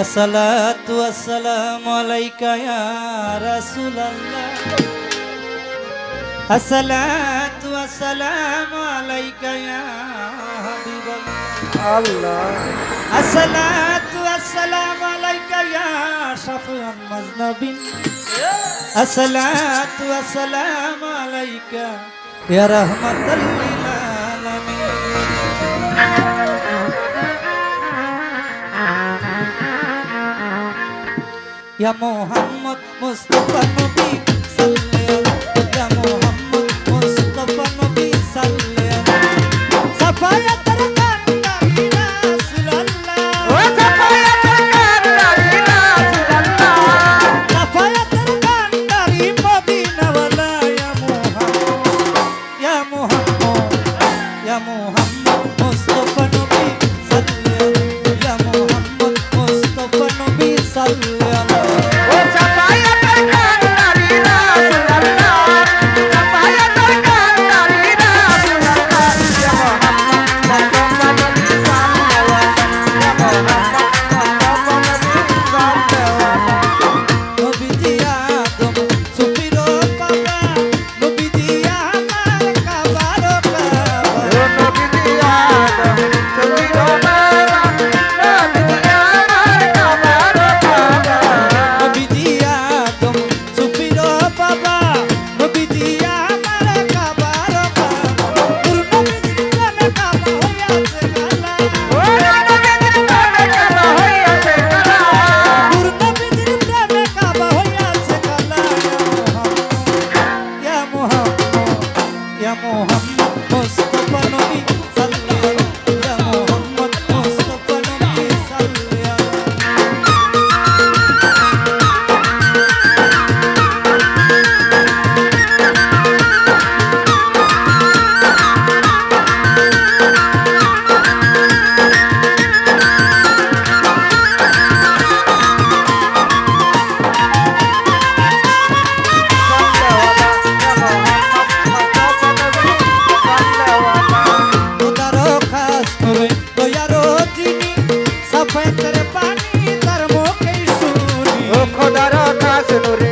আসসালাতু আসসালামু আলাইকা ইয়া রাসূলুল্লাহ। আসসালাতু আসসালামু আলাইকা ইয়া হাবিবাল্লাহ। আল্লাহ। আসসালাতু আসসালামু আলাইকা ইয়া শাফিউল মাজনাবিন। আসসালাতু আসসালামু আলাইকা ইয়া রাহমাতাল লিল আলামিন Ya Muhammad Mustafa Nabi Sallallahu Ya Muhammad Mustafa Nabi Sallallahu Safaya tarakan Nabi Sallallahu Oh Safaya tarakan Nabi Sallallahu Safaya tarakan dari Madinah wala Ya Muhammad Ya Muhammad Ya Muhammad Mustafa Nabi Sallallahu Ya Muhammad Mustafa Nabi Sallallahu আসলো রে।